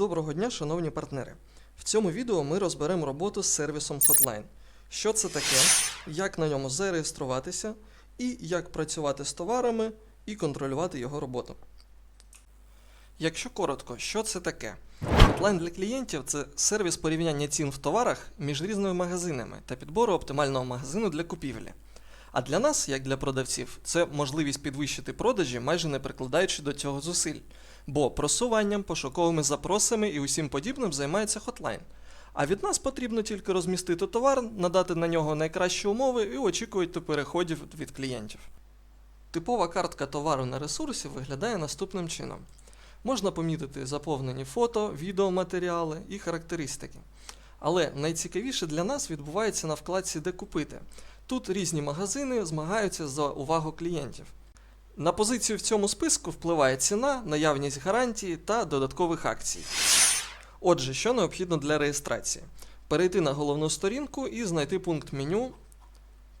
Доброго дня, шановні партнери! В цьому відео ми розберемо роботу з сервісом Hotline. Що це таке, як на ньому зареєструватися і як працювати з товарами і контролювати його роботу. Якщо коротко, що це таке? Hotline для клієнтів це сервіс порівняння цін в товарах між різними магазинами та підбору оптимального магазину для купівлі. А для нас, як для продавців, це можливість підвищити продажі, майже не прикладаючи до цього зусиль. Бо просуванням, пошуковими запросами і усім подібним займається Hotline. А від нас потрібно тільки розмістити товар, надати на нього найкращі умови і очікувати переходів від клієнтів. Типова картка товару на ресурсі виглядає наступним чином. Можна помітити заповнені фото, відеоматеріали і характеристики. Але найцікавіше для нас відбувається на вкладці Де купити. Тут різні магазини змагаються за увагу клієнтів. На позицію в цьому списку впливає ціна, наявність гарантії та додаткових акцій. Отже, що необхідно для реєстрації? Перейти на головну сторінку і знайти пункт меню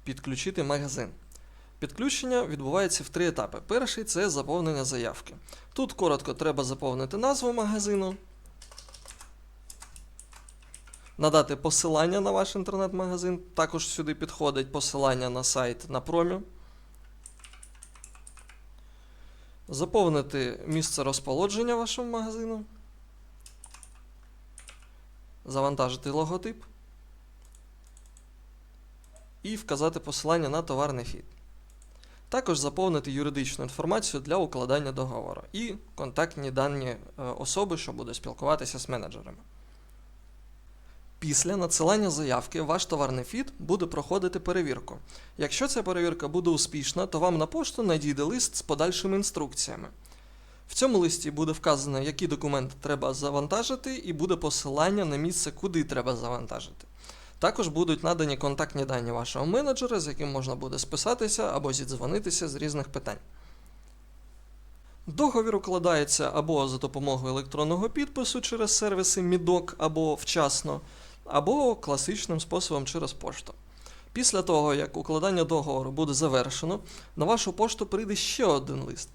Підключити магазин. Підключення відбувається в три етапи. Перший це заповнення заявки. Тут коротко треба заповнити назву магазину, надати посилання на ваш інтернет-магазин. Також сюди підходить посилання на сайт на промі. Заповнити місце розположення вашого магазину. Завантажити логотип. І вказати посилання на товарний фід. Також заповнити юридичну інформацію для укладання договору і контактні дані е, особи, що буде спілкуватися з менеджерами. Після надсилання заявки ваш товарний фід буде проходити перевірку. Якщо ця перевірка буде успішна, то вам на пошту надійде лист з подальшими інструкціями. В цьому листі буде вказано, які документи треба завантажити, і буде посилання на місце, куди треба завантажити. Також будуть надані контактні дані вашого менеджера, з яким можна буде списатися або зідзвонитися з різних питань. Договір укладається або за допомогою електронного підпису через сервіси Мідок або вчасно, або класичним способом через пошту. Після того, як укладання договору буде завершено, на вашу пошту прийде ще один лист,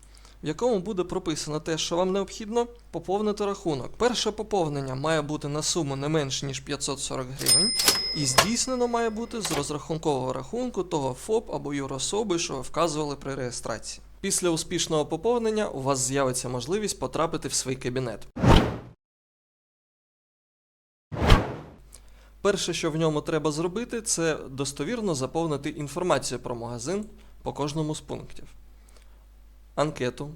в якому буде прописано те, що вам необхідно поповнити рахунок. Перше поповнення має бути на суму не менш ніж 540 гривень, і здійснено має бути з розрахункового рахунку того ФОП або юрособи, що ви вказували при реєстрації. Після успішного поповнення у вас з'явиться можливість потрапити в свій кабінет. Перше, що в ньому треба зробити, це достовірно заповнити інформацію про магазин по кожному з пунктів. Анкету,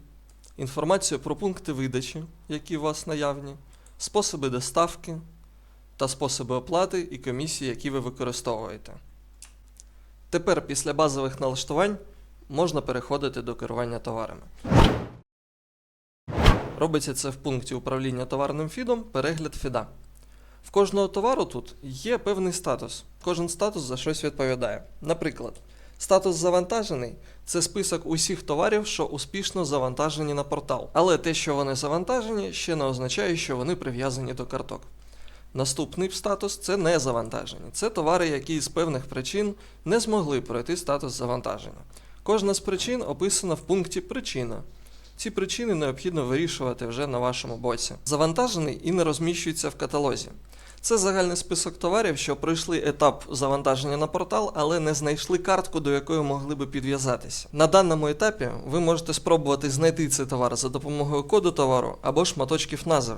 інформацію про пункти видачі, які у вас наявні, способи доставки та способи оплати і комісії, які ви використовуєте. Тепер після базових налаштувань можна переходити до керування товарами. Робиться це в пункті управління товарним фідом перегляд фіда. В кожного товару тут є певний статус. Кожен статус за щось відповідає. Наприклад, статус завантажений це список усіх товарів, що успішно завантажені на портал. Але те, що вони завантажені, ще не означає, що вони прив'язані до карток. Наступний статус це не завантажені. Це товари, які з певних причин не змогли пройти статус завантаження. Кожна з причин описана в пункті Причина. Ці причини необхідно вирішувати вже на вашому боці. Завантажений і не розміщується в каталозі. Це загальний список товарів, що пройшли етап завантаження на портал, але не знайшли картку, до якої могли би підв'язатися. На даному етапі ви можете спробувати знайти цей товар за допомогою коду товару або шматочків назви.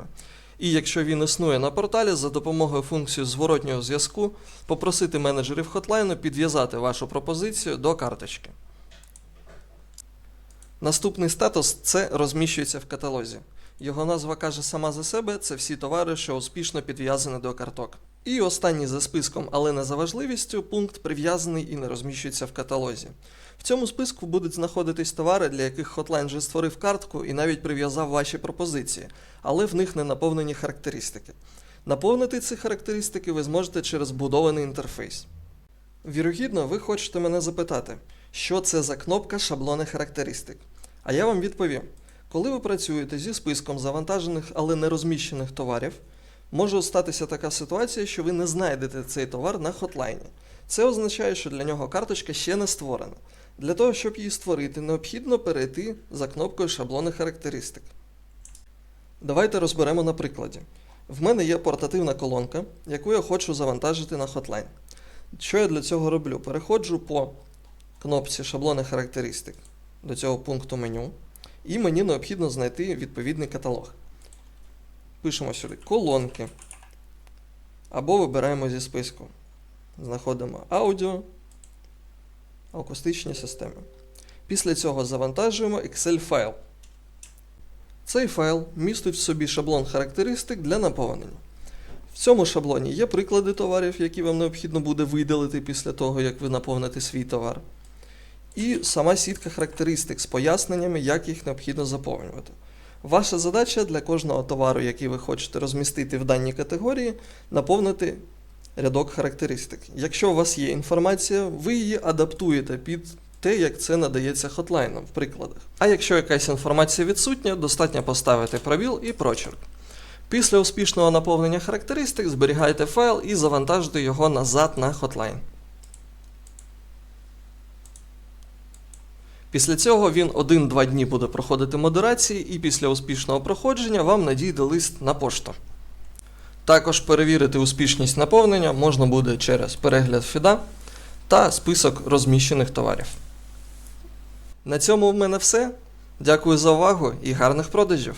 І якщо він існує на порталі, за допомогою функції зворотнього зв'язку попросити менеджерів хотлайну підв'язати вашу пропозицію до карточки. Наступний статус це розміщується в каталозі. Його назва каже сама за себе: це всі товари, що успішно підв'язані до карток. І останній за списком, але не за важливістю, пункт прив'язаний і не розміщується в каталозі. В цьому списку будуть знаходитись товари, для яких Hotline вже створив картку і навіть прив'язав ваші пропозиції, але в них не наповнені характеристики. Наповнити ці характеристики ви зможете через будований інтерфейс. Вірогідно, ви хочете мене запитати, що це за кнопка шаблони характеристик. А я вам відповім: коли ви працюєте зі списком завантажених, але не розміщених товарів, може статися така ситуація, що ви не знайдете цей товар на хотлайні. Це означає, що для нього карточка ще не створена. Для того, щоб її створити, необхідно перейти за кнопкою шаблони характеристик. Давайте розберемо на прикладі. В мене є портативна колонка, яку я хочу завантажити на Hotline. Що я для цього роблю? Переходжу по кнопці шаблони характеристик до цього пункту меню, і мені необхідно знайти відповідний каталог. Пишемо сюди колонки. Або вибираємо зі списку. Знаходимо аудіо, акустичні системи. Після цього завантажуємо Excel файл. Цей файл містить в собі шаблон характеристик для наповнення. В цьому шаблоні є приклади товарів, які вам необхідно буде видалити після того, як ви наповните свій товар. І сама сітка характеристик з поясненнями, як їх необхідно заповнювати. Ваша задача для кожного товару, який ви хочете розмістити в даній категорії, наповнити рядок характеристик. Якщо у вас є інформація, ви її адаптуєте під те, як це надається хотлайном в прикладах. А якщо якась інформація відсутня, достатньо поставити пробіл і прочерк. Після успішного наповнення характеристик зберігайте файл і завантажуйте його назад на Hotline. Після цього він 1-2 дні буде проходити модерації, і після успішного проходження вам надійде лист на пошту. Також перевірити успішність наповнення можна буде через перегляд фіда та список розміщених товарів. На цьому в мене все. Дякую за увагу і гарних продажів!